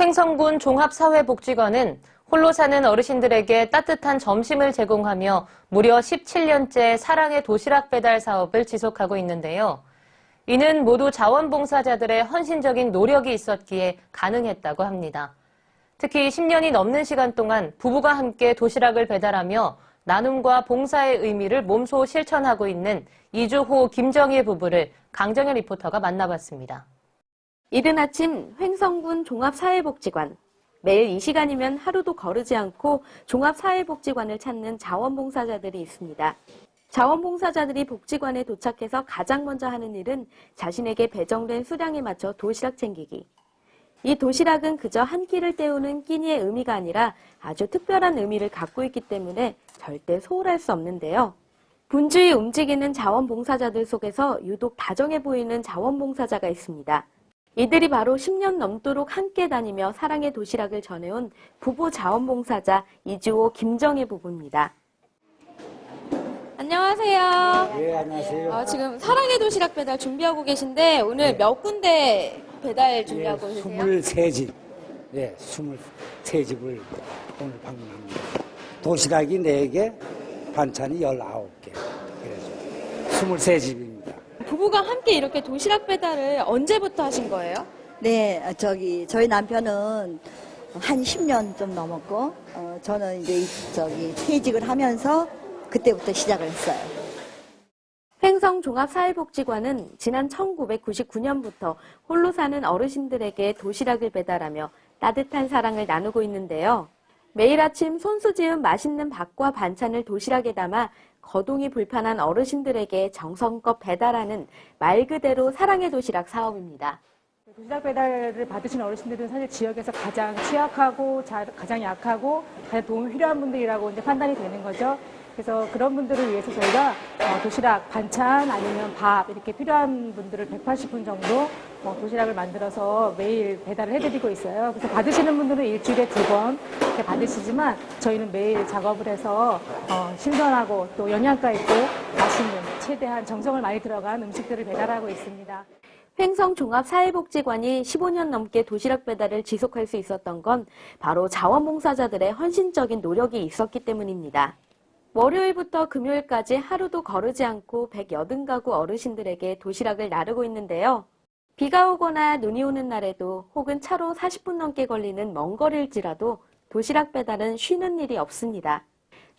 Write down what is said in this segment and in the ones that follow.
횡성군 종합사회복지관은 홀로 사는 어르신들에게 따뜻한 점심을 제공하며 무려 17년째 사랑의 도시락 배달 사업을 지속하고 있는데요. 이는 모두 자원봉사자들의 헌신적인 노력이 있었기에 가능했다고 합니다. 특히 10년이 넘는 시간 동안 부부가 함께 도시락을 배달하며 나눔과 봉사의 의미를 몸소 실천하고 있는 이주호 김정희 부부를 강정현 리포터가 만나봤습니다. 이른 아침 횡성군 종합사회복지관. 매일 이 시간이면 하루도 거르지 않고 종합사회복지관을 찾는 자원봉사자들이 있습니다. 자원봉사자들이 복지관에 도착해서 가장 먼저 하는 일은 자신에게 배정된 수량에 맞춰 도시락 챙기기. 이 도시락은 그저 한 끼를 때우는 끼니의 의미가 아니라 아주 특별한 의미를 갖고 있기 때문에 절대 소홀할 수 없는데요. 분주히 움직이는 자원봉사자들 속에서 유독 다정해 보이는 자원봉사자가 있습니다. 이들이 바로 10년 넘도록 함께 다니며 사랑의 도시락을 전해온 부부 자원봉사자 이주호 김정혜 부부입니다. 안녕하세요. 예, 안녕하세요. 어, 지금 사랑의 도시락 배달 준비하고 계신데 오늘 몇 군데 배달 준비하고 예, 계세요? 23집. 예, 23집을 오늘 방문합니다. 도시락이 4개, 반찬이 19개. 그래서 23집입니다. 부부가 함께 이렇게 도시락 배달을 언제부터 하신 거예요? 네, 저기 저희 남편은 한 10년 좀 넘었고 어, 저는 이제 이- 저기 퇴직을 하면서 그때부터 시작을 했어요. 횡성종합사회복지관은 지난 1999년부터 홀로 사는 어르신들에게 도시락을 배달하며 따뜻한 사랑을 나누고 있는데요. 매일 아침 손수 지은 맛있는 밥과 반찬을 도시락에 담아 거동이 불편한 어르신들에게 정성껏 배달하는 말 그대로 사랑의 도시락 사업입니다. 도시락 배달을 받으신 어르신들은 사실 지역에서 가장 취약하고 자- 가장 약하고 가장 도움이 필요한 분들이라고 이제 판단이 되는 거죠. 그래서 그런 분들을 위해서 저희가 어, 도시락 반찬 아니면 밥 이렇게 필요한 분들을 180분 정도 어, 도시락을 만들어서 매일 배달을 해드리고 있어요. 그래서 받으시는 분들은 일주일에 두 번 이렇게 받으시지만 저희는 매일 작업을 해서 어, 신선하고 또 영양가 있고 맛있는 최대한 정성을 많이 들어간 음식들을 배달하고 있습니다. 횡성종합사회복지관이 15년 넘게 도시락 배달을 지속할 수 있었던 건 바로 자원봉사자들의 헌신적인 노력이 있었기 때문입니다. 월요일부터 금요일까지 하루도 거르지 않고 180가구 어르신들에게 도시락을 나르고 있는데요. 비가 오거나 눈이 오는 날에도 혹은 차로 40분 넘게 걸리는 먼 거리일지라도 도시락 배달은 쉬는 일이 없습니다.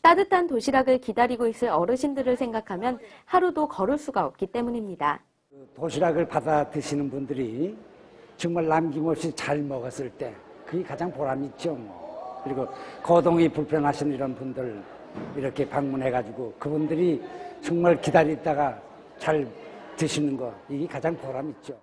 따뜻한 도시락을 기다리고 있을 어르신들을 생각하면 하루도 걸을 수가 없기 때문입니다. 도시락을 받아 드시는 분들이 정말 남김없이 잘 먹었을 때 그게 가장 보람 있죠. 뭐. 그리고 거동이 불편하신 이런 분들 이렇게 방문해가지고 그분들이 정말 기다리다가 잘 드시는 거 이게 가장 보람 있죠.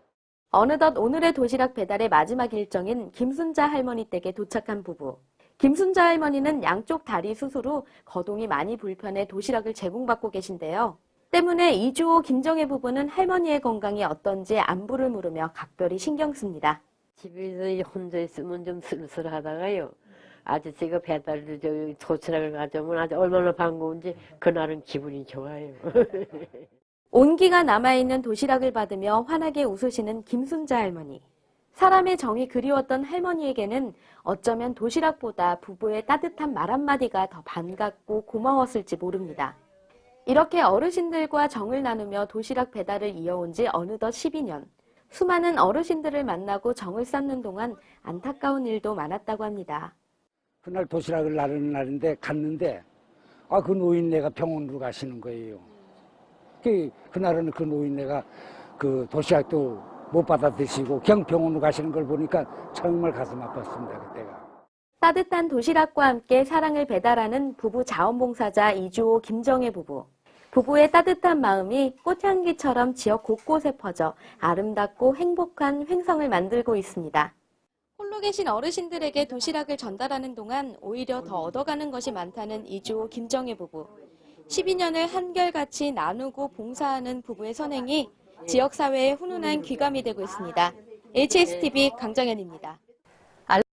어느덧 오늘의 도시락 배달의 마지막 일정인 김순자 할머니 댁에 도착한 부부. 김순자 할머니는 양쪽 다리 수술 후 거동이 많이 불편해 도시락을 제공받고 계신데요. 때문에 이주호 김정혜 부부는 할머니의 건강이 어떤지 안부를 물으며 각별히 신경 씁니다. 집에서 혼자 있으면 좀 쓸쓸하다가요. 아저씨가 배달을 저기 도시락을 가져오면 아주 얼마나 반가운지 그날은 기분이 좋아요. 온기가 남아있는 도시락을 받으며 환하게 웃으시는 김순자 할머니. 사람의 정이 그리웠던 할머니에게는 어쩌면 도시락보다 부부의 따뜻한 말 한마디가 더 반갑고 고마웠을지 모릅니다. 이렇게 어르신들과 정을 나누며 도시락 배달을 이어온 지 어느덧 12년. 수많은 어르신들을 만나고 정을 쌓는 동안 안타까운 일도 많았다고 합니다. 그날 도시락을 나르는 날인데 갔는데 아 그 노인네가 병원으로 가시는 거예요. 그 그날은 그 노인네가 그 도시락도 못 받아 드시고 그냥 병원으로 가시는 걸 보니까 정말 가슴 아팠습니다 그때가. 따뜻한 도시락과 함께 사랑을 배달하는 부부 자원봉사자 이주호 김정혜 부부. 부부의 따뜻한 마음이 꽃향기처럼 지역 곳곳에 퍼져 아름답고 행복한 횡성을 만들고 있습니다. 홀로 계신 어르신들에게 도시락을 전달하는 동안 오히려 더 얻어가는 것이 많다는 이주호 김정혜 부부. 12년을 한결같이 나누고 봉사하는 부부의 선행이 지역사회의 훈훈한 귀감이 되고 있습니다. HSTV 강정현입니다.